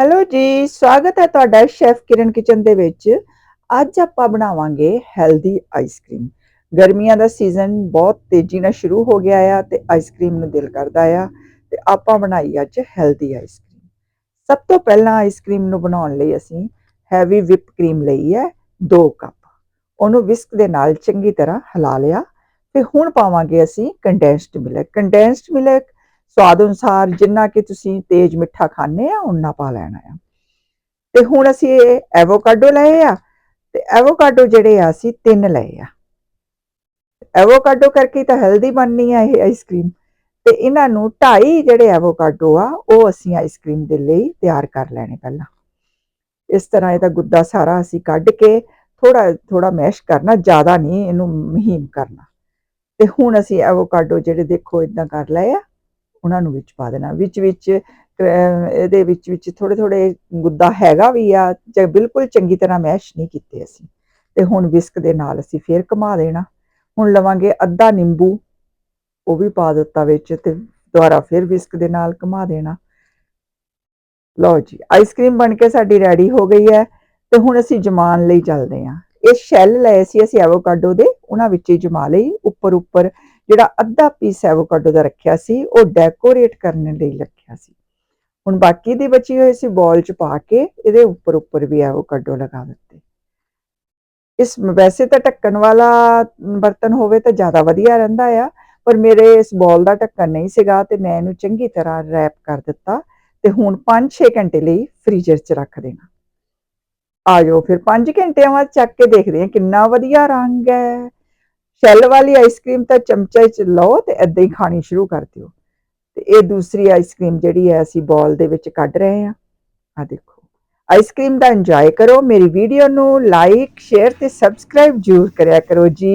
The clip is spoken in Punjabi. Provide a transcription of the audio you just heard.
ਹੈਲੋ ਜੀ, ਸਵਾਗਤ ਹੈ ਤੁਹਾਡਾ ਸ਼ੈਫ ਕਿਰਨ ਕਿਚਨ ਦੇ ਵਿੱਚ। ਅੱਜ ਆਪਾਂ ਬਣਾਵਾਂਗੇ ਹੈਲਦੀ ਆਈਸਕ੍ਰੀਮ ਗਰਮੀਆਂ ਦਾ ਸੀਜ਼ਨ ਬਹੁਤ ਤੇਜ਼ੀ ਨਾਲ ਸ਼ੁਰੂ ਹੋ ਗਿਆ ਆ ਤੇ ਆਈਸਕ੍ਰੀਮ ਨੂੰ ਦਿਲ ਕਰਦਾ ਆ ਤੇ ਆਪਾਂ ਬਣਾਈ ਅੱਜ ਹੈਲਦੀ ਆਈਸਕ੍ਰੀਮ ਸਭ ਤੋਂ ਪਹਿਲਾਂ ਆਈਸਕ੍ਰੀਮ ਨੂੰ ਬਣਾਉਣ ਲਈ ਅਸੀਂ ਹੈਵੀ ਵਿਪ ਕਰੀਮ ਲਈ ਹੈ 2 ਕੱਪ। ਉਹਨੂੰ ਵਿਸਕ ਦੇ ਨਾਲ ਚੰਗੀ ਤਰ੍ਹਾਂ ਹਿਲਾ ਲਿਆ ਤੇ ਹੁਣ ਪਾਵਾਂਗੇ ਅਸੀਂ ਕੰਡੈਂਸਡ ਮਿਲਕ। ਕੰਡੈਂਸਡ ਮਿਲਕ ਸਵਾਦ ਅਨੁਸਾਰ ਜਿੰਨਾ ਕਿ ਤੁਸੀਂ ਤੇਜ਼ ਮਿੱਠਾ ਖਾਣੇ ਆ ਉਨਾ ਪਾ ਲੈਣਾ ਆ। ਤੇ ਹੁਣ ਅਸੀਂ ਇਹ ਐਵੋਕਾਡੋ ਲਏ ਆ, ਤੇ ਐਵੋਕਾਡੋ ਜਿਹੜੇ ਆ, ਅਸੀਂ ਤਿੰਨ ਲਏ ਆ। ਐਵੋਕਾਡੋ ਕਰਕੇ ਤਾਂ ਹੈਲਦੀ ਬਣਨੀ ਆ ਇਹ ਆਈਸਕ੍ਰੀਮ ਤੇ ਇਹਨਾਂ ਨੂੰ ਢਾਈ ਜਿਹੜੇ ਐਵੋਕਾਡੋ ਆ, ਉਹ ਅਸੀਂ ਆਈਸਕ੍ਰੀਮ ਦੇ ਲਈ ਤਿਆਰ ਕਰ ਲੈਣੇ ਪਹਿਲਾਂ। ਇਸ ਤਰ੍ਹਾਂ ਇਹਦਾ ਗੁੱਦਾ ਸਾਰਾ ਅਸੀਂ ਕੱਢ ਕੇ ਥੋੜਾ ਥੋੜਾ ਮੈਸ਼ ਕਰਨਾ, ਜ਼ਿਆਦਾ ਨਹੀਂ ਇਹਨੂੰ ਮਹੀਨ ਕਰਨਾ। ਤੇ ਹੁਣ ਅਸੀਂ ਐਵੋਕਾਡੋ ਜਿਹੜੇ ਦੇਖੋ ਇਦਾਂ ਕਰ ਲਏ ਆ। ਉਹਨਾਂ ਨੂੰ ਵਿੱਚ ਪਾ ਦੇਣਾ। ਵਿੱਚ ਵਿੱਚ ਇਹਦੇ ਵਿੱਚ ਵਿੱਚ ਥੋੜੇ ਥੋੜੇ ਗੁੱਦਾ ਹੈਗਾ ਵੀ ਆ, ਜੇ ਬਿਲਕੁਲ ਚੰਗੀ ਤਰ੍ਹਾਂ ਮੈਸ਼ ਨਹੀਂ ਕੀਤੇ ਅਸੀਂ। ਤੇ ਹੁਣ ਵਿਸਕ ਦੇ ਨਾਲ ਅਸੀਂ ਫੇਰ ਘੁਮਾ ਦੇਣਾ। ਹੁਣ ਲਵਾਂਗੇ ਅੱਧਾ ਨਿੰਬੂ, ਉਹ ਵੀ ਪਾ ਦਿੱਤਾ ਵਿੱਚ ਤੇ ਦੁਬਾਰਾ ਫਿਰ ਵਿਸਕ ਦੇ ਨਾਲ ਘੁਮਾ ਦੇਣਾ। ਲਓ ਜੀ ਆਈਸਕ੍ਰੀਮ ਬਣ ਕੇ ਸਾਡੀ ਰੈਡੀ ਹੋ ਗਈ ਹੈ। ਤੇ ਹੁਣ ਅਸੀਂ ਜਮਾਨ ਲਈ ਚੱਲਦੇ ਹਾਂ। ਇਹ ਸ਼ੈਲ ਲਏ ਸੀ ਅਸੀਂ ਐਵੋਕਾਡੋ ਦੇ, ਉਹਨਾਂ ਵਿੱਚ ਹੀ ਜਮਾ ਲਈ ਉੱਪਰ ਉੱਪਰ ਜਿਹੜਾ ਅੱਧਾ ਪੀਸ ਐਵੋਕਾਡੋ ਦਾ ਰੱਖਿਆ ਸੀ, ਉਹ ਡੈਕੋਰੇਟ ਕਰਨ ਲਈ ਰੱਖਿਆ ਸੀ। ਹੁਣ ਬਾਕੀ ਦੀ ਬਚੀ ਹੋਈ ਸੀ ਬੋਲ ਚ ਪਾ ਕੇ, ਇਹਦੇ ਉੱਪਰ ਉੱਪਰ ਵੀ ਐਵੋਕਾਡੋ ਲਗਾ ਦਿੱਤੇ। ਇਸ ਵੈਸੇ ਤਾਂ ਢੱਕਣ ਵਾਲਾ ਬਰਤਨ ਹੋਵੇ ਤਾਂ ਜ਼ਿਆਦਾ ਵਧੀਆ ਰਹਿੰਦਾ ਆ, ਪਰ ਮੇਰੇ ਇਸ ਬੋਲ ਦਾ ਢੱਕਣ ਨਹੀਂ ਸੀਗਾ ਤੇ ਮੈਂ ਇਹਨੂੰ ਚੰਗੀ ਤਰ੍ਹਾਂ ਰੈਪ ਕਰ ਦਿੱਤਾ ਤੇ ਹੁਣ 5-6 ਘੰਟੇ ਲਈ ਫ੍ਰੀਜ਼ਰ 'ਚ ਰੱਖ ਦੇਣਾ। ਆ ਜਾਓ ਫਿਰ 5 ਘੰਟਿਆਂ ਬਾਅਦ ਚੱਕ ਕੇ ਦੇਖਦੇ ਹਾਂ ਕਿੰਨਾ ਵਧੀਆ ਰੰਗ ਹੈ। ਸ਼ੈਲ ਵਾਲੀ ਆਈਸਕ੍ਰੀਮ ਤਾਂ ਚਮਚੇ 'ਚ ਲਓ ਤੇ ਐਦਾਂ ਹੀ ਖਾਣੀ ਸ਼ੁਰੂ ਕਰ ਦਿਓ। ਤੇ ਇਹ ਦੂਸਰੀ ਆਈਸਕ੍ਰੀਮ ਜਿਹੜੀ ਹੈ, ਅਸੀਂ ਬੋਲ ਦੇ ਵਿੱਚ ਕੱਢ ਰਹੇ ਹਾਂ। ਆ ਦੇਖੋ। ਆਈਸਕ੍ਰੀਮ ਦਾ ਇੰਜੋਏ ਕਰੋ। ਮੇਰੀ ਵੀਡੀਓ ਨੂੰ ਲਾਈਕ ਸ਼ੇਅਰ ਤੇ ਸਬਸਕ੍ਰਾਈਬ ਜ਼ਰੂਰ ਕਰਿਆ ਕਰੋ ਜੀ।